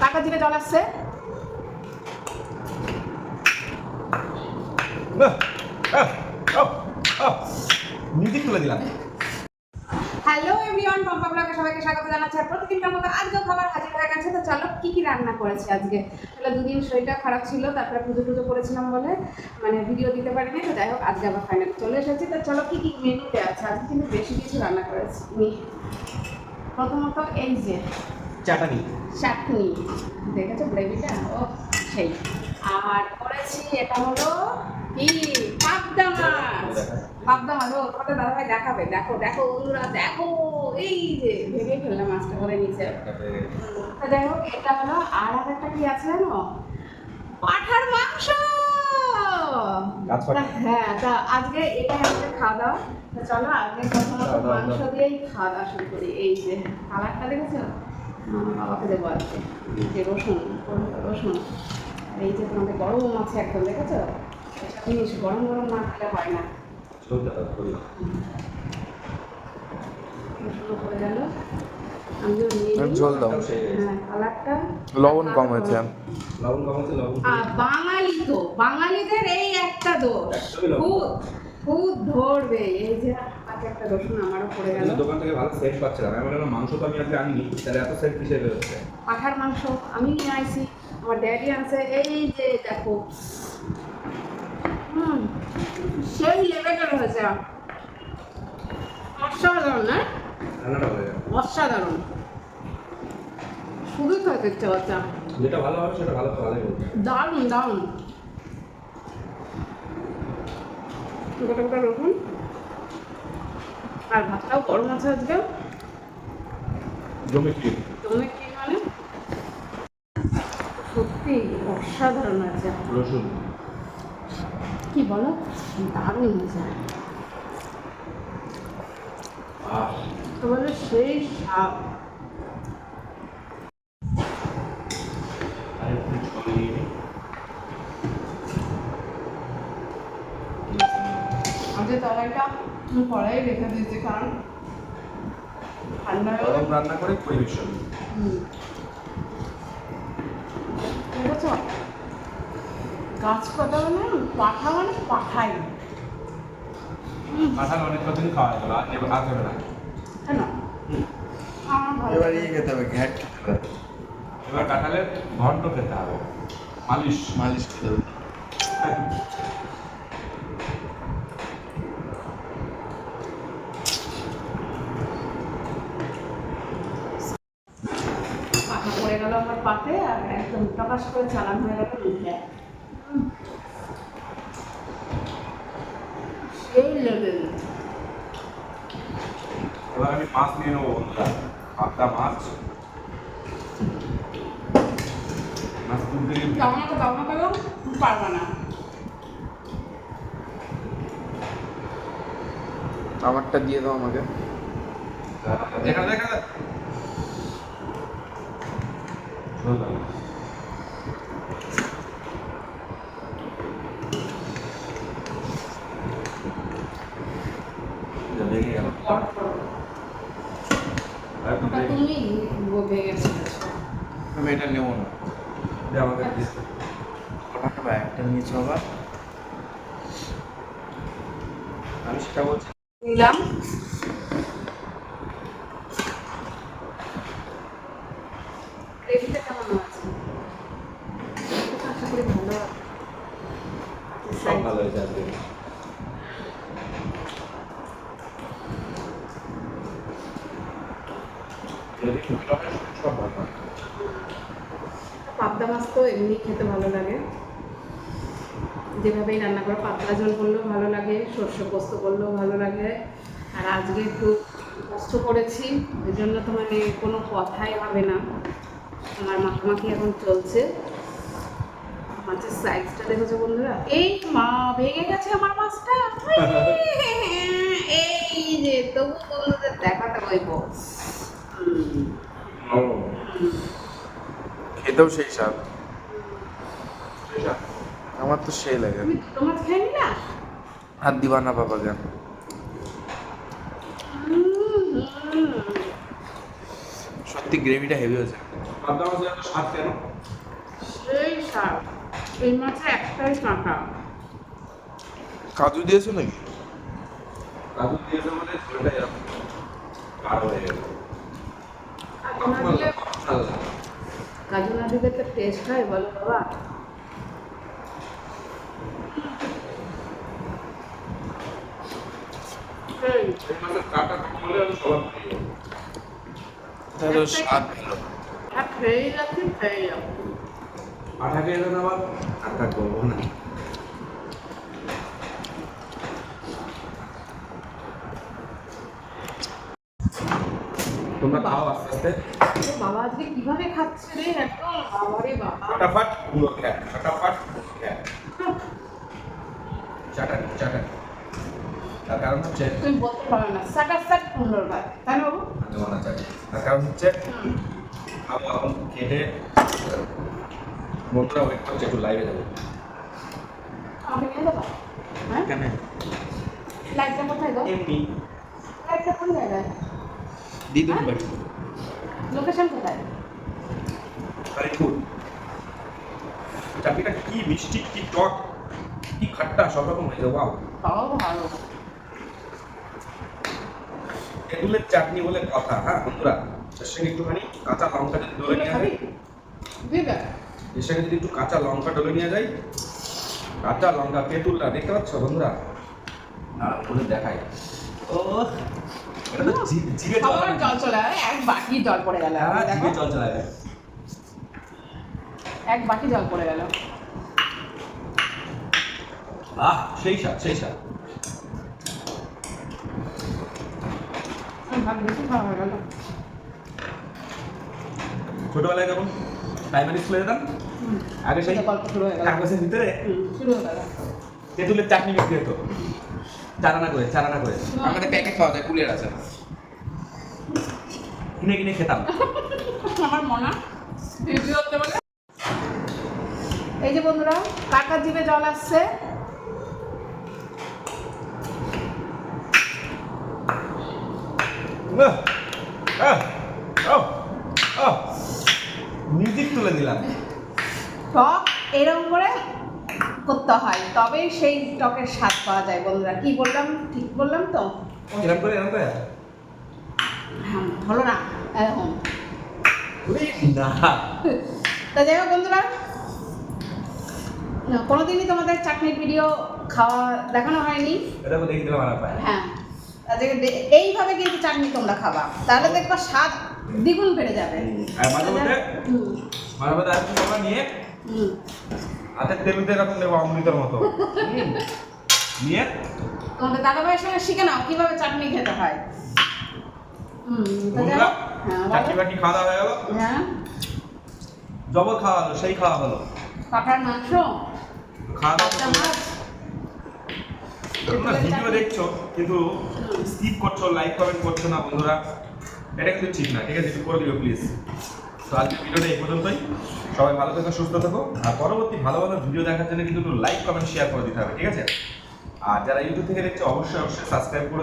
কাকা থেকে জল আসছে? মিউজিক তুলে দিলাম। হ্যালো এভরিওয়ান পম্পা ব্লগে সবাইকে স্বাগত জানাচ্ছি। আর প্রতিদিনকার মতো আজকেও খাবার হাজির হয়ে গেছে। তো চলো কি কি রান্না করেছি আজকে? তাহলে দুদিন শরীরটা খারাপ ছিল তারপরে পুজো টুজো করেছিলাম বলে মানে ভিডিও দিতে পারিনি। তো যাই হোক আজকে আবার ফাইনালি চলে এসেছি। তো চলো কি কি মেনুতে আছে? আজকে কিন্তু বেশি কিছু রান্না করেছি। প্রথমত এই যে চাটানি। চাটনি দেখেছ গ্রেভিটা ও সেই। আর করেছি এটা হলো কি? পাবদা মাছ। পাবদা মাছ। ও ওটা দাদাভাই দেখাবে। দেখো দেখো বন্ধুরা দেখো। এই যে ভেঙে ফেললাম মাছটা করে নিচে। তা যাই হোক এটা হলো আর আর একটা কি আছে জানো? পাঠার মাংস! হ্যাঁ তা আজকে এটাই আমাদের খাওয়া দাওয়া। তা চলো আজকে প্রথমত মাংস দিয়েই খাওয়া দাওয়া শুরু করি। এই যে কালারটা দেখেছ? বাবাকে দেবো আজকে এই যে রসুন রসুন এই যে তোমাদের গরম আছে একদম দেখেছ জিনিস গরম গরম না খেলে হয় না রসুনও পড়ে গেল আমিও নিয়ে নিই। ঝোল দাও লবণ কম হয়েছে লবণ কম আছে লবণ আর বাঙালি তো বাঙালিদের এই একটা দোষ। খুদ ধরবে। এই যে পাশে একটা রসুন আমারও পড়ে গেল। দোকান থেকে ভালো সেট পাচ্ছিলাম। আমি বললাম মাংস তো আমি আজকে আনিনি। তাহলে এত সেট কিসে বেরোচ্ছে? পাঠার মাংস আমি নিয়ে আইছি। আমার ড্যাডি আনছে। এই যে দেখো। হুম সেই লেভেলের হয়েছে। অসাধারণ না? অসাধারণ। শুধুই খেতে ইচ্ছে হচ্ছে যেটা ভালো হবে সেটা ভালো ভালোই দারুণ দারুণ। গোটা গোটা রসুন আর ভাতটাও গরম আছে আজকে। জমি কি তুমি কি মানে? সত্যি অসাধারণ আছে। রসুন। কি বলো? দারুণ হয়েছে। আহ। তো সেই স্বাদ। কড়াই রেখে দিয়েছি কারণ ঠান্ডা গরম রান্না করে পরিবেশন। গাছ পাতা মানে পাঠা মানে পাঠাই। কাঁঠাল অনেক কদিন খাওয়া গেল আর এবার আর হবে না? কেন? এবার ইয়ে খেতে হবে ঘ্যাট এবার কাঁঠালের ঘন্ট খেতে হবে। মালিশ। মালিশ খেতে হবে পাখা পড়ে গেল আমার পাতে আর একদম টকাশ করে চালান হয়ে গেল মুখে সেই লেভেল এবার আমি মাছ নিয়ে নেব বন্ধুরা। মাছ মাছ তুলতে গিয়ে আমাকে দামা কেন পারবা না। আমারটা দিয়ে দাও আমাকে। দেখা দেখা। আমি এটা নেব না আমাকে। ওটা নিয়েছো আবার আমি সেটা বলছি নিলাম গ্রেভিটা কেমন আছে আশা করি ভালো সব ভালো হয়েছে আজকে। পাবদা মাছ তো এমনি খেতে ভালো লাগে। যেভাবেই রান্না করো পাতলা ঝোল করলেও ভালো লাগে সর্ষে পোস্ত করলেও ভালো লাগে। আর আজকে একটু পোস্ত করেছি ওই জন্য তো মানে কোনো কথাই হবে না। আমার মাখামাখি এখন চলছে। মাছের সাইজটা দেখেছ বন্ধুরা? এই মা ভেঙে গেছে আমার মাছটা। এই যে তবু বন্ধুদের দেখাতে হইব। খেতেও সেই স্বাদ। আমার তো সেই লাগে। তুমি দুটো মাছ না বাবাকে হুম, হুম। সত্যি গ্রেভিটা হেভি হয়েছে। সেই স্বাদ। এই মাছের একটাই কাঁটা কাজু দিয়েছ নাকি? কাজু দিয়েছে হয়ে গেল। কাজু না দিলে তো টেস্ট হয় বলো বাবা। তাহলে স্বাদ ভালো আর খেয়েই যাচ্ছি খেয়েই যাচ্ছি আঠা খেয়ে দেন আবার? আঠা করব না? তোমরা খাও আস্তে আস্তে। বাবা আজকে কীভাবে খাচ্ছে রে? একদম বাবারে বাবা। ফটাফট পুরো খ্যাট ফটাফট খ্যাট চাটানি চাটানি। তার কারণ হচ্ছে তুমি বলতে পারো না। সাটা সাট সুন্দর ভাই তাই না বাবু চাটনি। তার কারণ হচ্ছে এখন খেটে বন্ধুরা ওয়েট করছে একটু লাইভে যাব হ্যাঁ চাটনিটা কি মিষ্টি কি টক কি খাট্টা সব রকম হয়েছে ওয়াও তাও চাটনি বলে কথা হ্যাঁ বন্ধুরা সঙ্গে একটুখানি কাঁচা লঙ্কা যদি তুলে নিয়ে এর সঙ্গে যদি একটু কাঁচা লঙ্কা ডলে নিয়ে যায় কাঁচা লঙ্কা তেঁতুলটা দেখতে পাচ্ছ বন্ধুরা? না বলে দেখাই। ও এটা জিভে জল চলে এক বাটি জল পড়ে গেল। হ্যাঁ, জিভে জল চলে এক বাটি জল পড়ে গেল। আহ সেই স্বাদ সেই স্বাদ। হয়ে ছোটবেলায় যখন প্রাইমারি স্কুলে যেতাম আগে সেই কাগজের ভিতরে? তেঁতুলের চাটনি বিক্রি হতো। চারানা করে চারানা করে। আমাদের প্যাকেট পাওয়া যায় কুলের আছে। কিনে কিনে খেতাম। আমার মনে। এই যে বন্ধুরা কাকার জিভে জল আসছে। মিউজিক তুলে দিলাম। টক এরকম করে করতে হয় তবেই সেই টকের স্বাদ পাওয়া যায় বন্ধুরা। কি বললাম? ঠিক বললাম তো? এরকম করে এরকম করে? হ্যাঁ, হলো না এরকম না। তা যাই হোক বন্ধুরা কোনোদিনই তোমাদের চাটনির ভিডিও খাওয়া দেখানো হয়নি। এটা তো দেখে দিলাম আর হ্যাঁ এইভাবে কিন্তু চাটনি তোমরা খাবা। তাহলে দেখবা স্বাদ দ্বিগুণ বেড়ে যাবে। আর মাঝে মধ্যে মাঝে মধ্যে নিয়ে। হাতের টেবিলতে এরকম দেবো অমৃতের মতো। নিয়ে? তোমাদের দাদা ভাইয়ের সঙ্গে শিখে নাও কীভাবে চাটনি খেতে হয়। হ্যাঁ। চাটনি বাটি খাওয়া দাওয়া হয়ে গেল। হ্যাঁ। জবর খাওয়া হলো সেই খাওয়া হলো। কাঁঠার মাংস? খাওয়া দাওয়া তোমরা ভিডিও দেখছ কিন্তু স্কিপ করছ লাইক কমেন্ট করছ না বন্ধুরা। এটা কিন্তু ঠিক না ঠিক আছে একটু করে দিও প্লিজ তো আজকের ভিডিওটা এই পর্যন্তই। সবাই ভালো থেকো, সুস্থ থাকো। আর পরবর্তী ভালো ভালো ভিডিও দেখার জন্য কিন্তু একটু লাইক কমেন্ট শেয়ার করে দিতে হবে, ঠিক আছে? আর যারা ইউটিউব থেকে দেখছে, অবশ্যই অবশ্যই সাবস্ক্রাইব করে